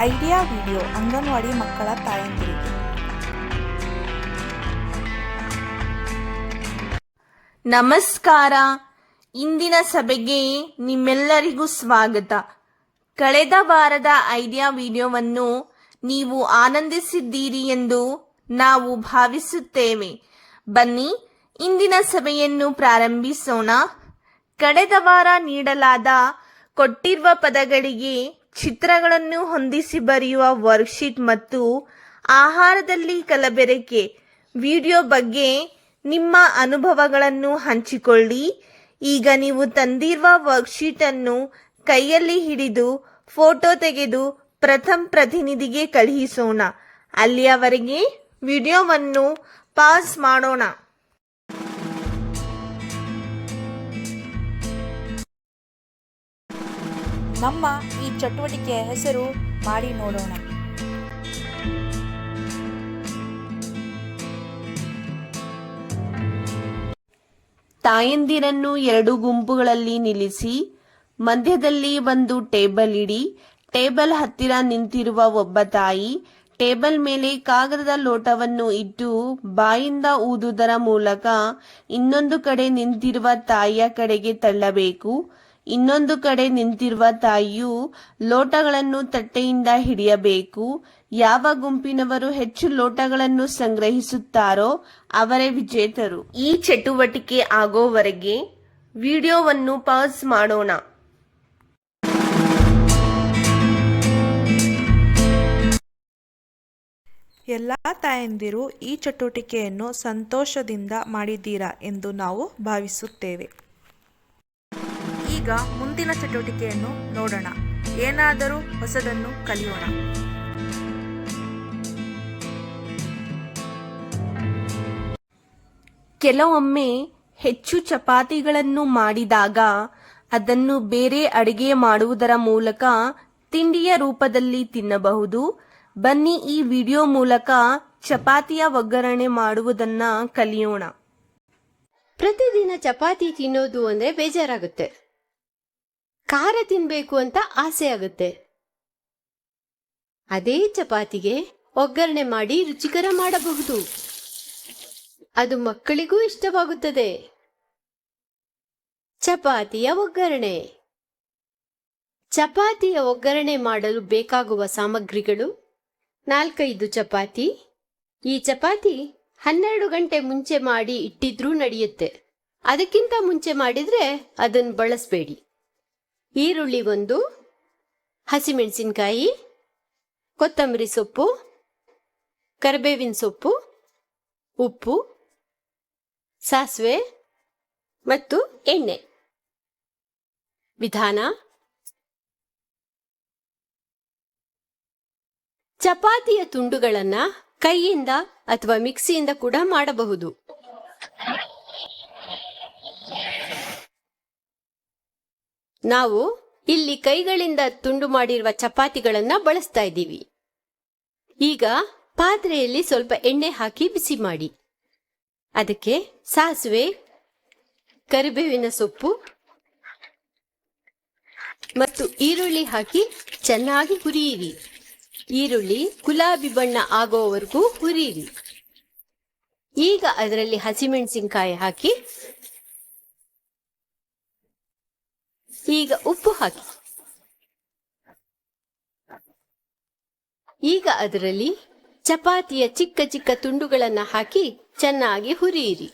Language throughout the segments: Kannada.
ಐಡಿಯಾ ವಿಡಿಯೋ ಅಂಗನವಾಡಿ ಮಕ್ಕಳ ತಾಯಂದಿರಿಗೆ. ನಮಸ್ಕಾರ. ಇಂದಿನ ಸಭೆಗೆ ನಿಮ್ಮೆಲ್ಲರಿಗೂ ಸ್ವಾಗತ. ಕಳೆದ ವಾರದ ಐಡಿಯಾ ವಿಡಿಯೋವನ್ನು ನೀವು ಆನಂದಿಸಿದ್ದೀರಿ ಎಂದು ನಾವು ಭಾವಿಸುತ್ತೇವೆ. ಬನ್ನಿ, ಇಂದಿನ ಸಭೆಯನ್ನು ಪ್ರಾರಂಭಿಸೋಣ. ಕಳೆದ ವಾರ ನೀಡಲಾದ ಕೊಟ್ಟಿರುವ ಪದಗಳಿಗೆ ಚಿತ್ರಗಳನ್ನು ಹೊಂದಿಸಿ ಬರೆಯುವ ವರ್ಕ್ಶೀಟ್ ಮತ್ತು ಆಹಾರದಲ್ಲಿ ಕಲಬೆರಕೆ. ವಿಡಿಯೋ ಬಗ್ಗೆ ನಿಮ್ಮ ಅನುಭವಗಳನ್ನು ಹಂಚಿಕೊಳ್ಳಿ. ಈಗ ನೀವು ತಂದಿರುವ ವರ್ಕ್ಶೀಟ್ ಅನ್ನು ಕೈಯಲ್ಲಿ ಹಿಡಿದು ಫೋಟೋ ತೆಗೆದು ಪ್ರಥಮ ಪ್ರತಿನಿಧಿಗೆ ಕಳುಹಿಸೋಣ. ಅಲ್ಲಿಯವರೆಗೆ ವಿಡಿಯೋವನ್ನು ಪಾಸ್ ಮಾಡೋಣ. ನಮ್ಮ ಈ ಚಟುವಟಿಕೆಯ ಹೆಸರು ಮಾಡಿ ನೋಡೋಣ. ತಾಯಂದಿರನ್ನು ಎರಡು ಗುಂಪುಗಳಲ್ಲಿ ನಿಲ್ಲಿಸಿ, ಮಧ್ಯದಲ್ಲಿ ಒಂದು ಟೇಬಲ್ ಇಡಿ, ಟೇಬಲ್ ಹತ್ತಿರ ನಿಂತಿರುವ ಒಬ್ಬ ತಾಯಿ, ಟೇಬಲ್ ಮೇಲೆ ಕಾಗದದ ಲೋಟವನ್ನು ಇಟ್ಟು ಬಾಯಿಂದ ಊದುವುದರ ಮೂಲಕ ಇನ್ನೊಂದು ಕಡೆ ನಿಂತಿರುವ ತಾಯಿಯ ಕಡೆಗೆ ತಳ್ಳಬೇಕು. ಇನ್ನೊಂದು ಕಡೆ ನಿಂತಿರುವ ತಾಯಿಯು ಲೋಟಗಳನ್ನು ತಟ್ಟೆಯಿಂದ ಹಿಡಿಯಬೇಕು. ಯಾವ ಗುಂಪಿನವರು ಹೆಚ್ಚು ಲೋಟಗಳನ್ನು ಸಂಗ್ರಹಿಸುತ್ತಾರೋ ಅವರೇ ವಿಜೇತರು. ಈ ಚಟುವಟಿಕೆ ಆಗೋವರೆಗೆ ವಿಡಿಯೋವನ್ನು ಪಾಸ್ ಮಾಡೋಣ. ಎಲ್ಲ ತಾಯಂದಿರು ಈ ಚಟುವಟಿಕೆಯನ್ನು ಸಂತೋಷದಿಂದ ಮಾಡಿದ್ದೀರಾ ಎಂದು ನಾವು ಭಾವಿಸುತ್ತೇವೆ. ಈಗ ಮುಂದಿನ ಚಟುವಟಿಕೆಯನ್ನು ನೋಡೋಣ. ಏನಾದರೂ ಹೊಸದನ್ನು ಕಲಿಯೋಣ. ಕೆಲವೊಮ್ಮೆ ಹೆಚ್ಚು ಚಪಾತಿಗಳನ್ನು ಮಾಡಿದಾಗ ಅದನ್ನು ಬೇರೆ ಅಡಿಗೆ ಮಾಡುವುದರ ಮೂಲಕ ತಿಂಡಿಯ ರೂಪದಲ್ಲಿ ತಿನ್ನಬಹುದು. ಬನ್ನಿ ಈ ವಿಡಿಯೋ ಮೂಲಕ ಚಪಾತಿಯ ಒಗ್ಗರಣೆ ಮಾಡುವುದನ್ನ ಕಲಿಯೋಣ. ಪ್ರತಿದಿನ ಚಪಾತಿ ತಿನ್ನೋದು ಅಂದ್ರೆ ಬೇಜಾರಾಗುತ್ತೆ. ಖಾರ ತಿನ್ಬೇಕು ಅಂತ ಆಸೆ ಆಗುತ್ತೆ. ಅದೇ ಚಪಾತಿಗೆ ಒಗ್ಗರಣೆ ಮಾಡಿ ರುಚಿಕರ ಮಾಡಬಹುದು. ಅದು ಮಕ್ಕಳಿಗೂ ಇಷ್ಟವಾಗುತ್ತದೆ. ಚಪಾತಿಯ ಒಗ್ಗರಣೆ. ಚಪಾತಿಯ ಒಗ್ಗರಣೆ ಮಾಡಲು ಬೇಕಾಗುವ ಸಾಮಗ್ರಿಗಳು ನಾಲ್ಕೈದು ಚಪಾತಿ. ಈ ಚಪಾತಿ ಹನ್ನೆರಡು ಗಂಟೆ ಮುಂಚೆ ಮಾಡಿ ಇಟ್ಟಿದ್ರೂ ನಡೆಯುತ್ತೆ. ಅದಕ್ಕಿಂತ ಮುಂಚೆ ಮಾಡಿದ್ರೆ ಅದನ್ನು ಬಳಸಬೇಡಿ. ಈರುಳ್ಳಿ ಒಂದು, ಹಸಿಮೆಣಸಿನಕಾಯಿ, ಕೊತ್ತಂಬರಿ ಸೊಪ್ಪು, ಕರಿಬೇವಿನ ಸೊಪ್ಪು, ಉಪ್ಪು, ಸಾಸಿವೆ ಮತ್ತು ಎಣ್ಣೆ. ವಿಧಾನ, ಚಪಾತಿಯ ತುಂಡುಗಳನ್ನ ಕೈಯಿಂದ ಅಥವಾ ಮಿಕ್ಸಿಯಿಂದ ಕೂಡ ಮಾಡಬಹುದು. ನಾವು ಇಲ್ಲಿ ಕೈಗಳಿಂದ ತುಂಡು ಮಾಡಿರುವ ಚಪಾತಿಗಳನ್ನ ಬಳಸ್ತಾ ಇದ್ದೀವಿ. ಈಗ ಪಾತ್ರೆಯಲ್ಲಿ ಸ್ವಲ್ಪ ಎಣ್ಣೆ ಹಾಕಿ ಬಿಸಿ ಮಾಡಿ. ಅದಕ್ಕೆ ಸಾಸಿವೆ, ಕರಿಬೇವಿನ ಸೊಪ್ಪು ಮತ್ತು ಈರುಳ್ಳಿ ಹಾಕಿ ಚೆನ್ನಾಗಿ ಹುರಿಯಿರಿ. ಈರುಳ್ಳಿ ಗುಲಾಬಿ ಬಣ್ಣ ಆಗೋವರೆಗೂ ಹುರಿಯಿರಿ. ಈಗ ಅದರಲ್ಲಿ ಹಸಿಮೆಣಸಿನಕಾಯಿ ಹಾಕಿ ಈಗ ಉಪ್ಪು ಹಾಕಿ. ಈಗ ಅದರಲ್ಲಿ ಚಪಾತಿಯ ಚಿಕ್ಕ ಚಿಕ್ಕ ತುಂಡುಗಳನ್ನು ಹಾಕಿ ಚೆನ್ನಾಗಿ ಹುರಿಯಿರಿ.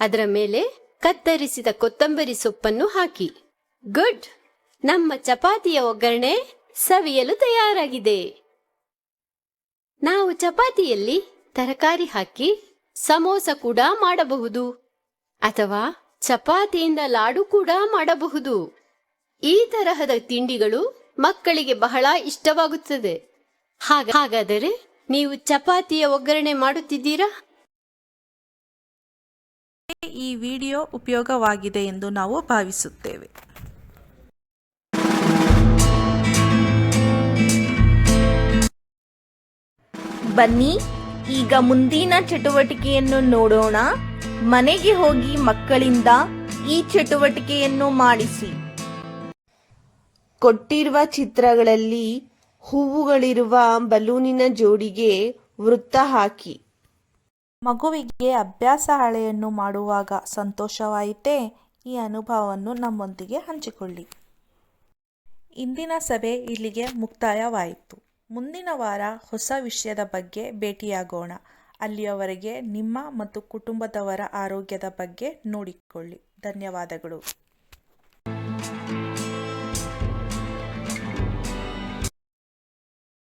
ಅದರ ಮೇಲೆ ಕತ್ತರಿಸಿದ ಕೊತ್ತಂಬರಿ ಸೊಪ್ಪನ್ನು ಹಾಕಿ. ಗುಡ್! ನಮ್ಮ ಚಪಾತಿಯ ಒಗ್ಗರಣೆ ಸವಿಯಲು ತಯಾರಾಗಿದೆ. ನಾವು ಚಪಾತಿಯಲ್ಲಿ ತರಕಾರಿ ಹಾಕಿ ಸಮೋಸ ಕೂಡ ಮಾಡಬಹುದು. ಅಥವಾ ಚಪಾತಿಯಿಂದ ಲಾಡು ಕೂಡ ಮಾಡಬಹುದು. ಈ ತರಹದ ತಿಂಡಿಗಳು ಮಕ್ಕಳಿಗೆ ಬಹಳ ಇಷ್ಟವಾಗುತ್ತದೆ. ಹಾಗ- ಹಾಗಾದರೆ ನೀವು ಚಪಾತಿಯ ಒಗ್ಗರಣೆ ಮಾಡುತ್ತಿದ್ದೀರಾ? ಈ ವಿಡಿಯೋ ಉಪಯೋಗವಾಗಿದೆ ಎಂದು ನಾವು ಭಾವಿಸುತ್ತೇವೆ. ಬನ್ನಿ, ಈಗ ಮುಂದಿನ ಚಟುವಟಿಕೆಯನ್ನು ನೋಡೋಣ. ಮನೆಗೆ ಹೋಗಿ ಮಕ್ಕಳಿಂದ ಈ ಚಟುವಟಿಕೆಯನ್ನು ಮಾಡಿಸಿ. ಕೊಟ್ಟಿರುವ ಚಿತ್ರಗಳಲ್ಲಿ ಹೂವುಗಳಿರುವ ಬಲೂನಿನ ಜೋಡಿಗೆ ವೃತ್ತ ಹಾಕಿ. ಮಗುವಿಗೆ ಅಭ್ಯಾಸ ಹಳೆಯನ್ನು ಮಾಡುವಾಗ ಸಂತೋಷವಾಯಿತೇ ಈ ಅನುಭವವನ್ನು ನಮ್ಮೊಂದಿಗೆ ಹಂಚಿಕೊಳ್ಳಿ. ಇಂದಿನ ಸಭೆ ಇಲ್ಲಿಗೆ ಮುಕ್ತಾಯವಾಯಿತು. ಮುಂದಿನ ವಾರ ಹೊಸ ವಿಷಯದ ಬಗ್ಗೆ ಭೇಟಿಯಾಗೋಣ. ಅಲ್ಲಿಯವರೆಗೆ ನಿಮ್ಮ ಮತ್ತು ಕುಟುಂಬದವರ ಆರೋಗ್ಯದ ಬಗ್ಗೆ ನೋಡಿಕೊಳ್ಳಿ. ಧನ್ಯವಾದಗಳು.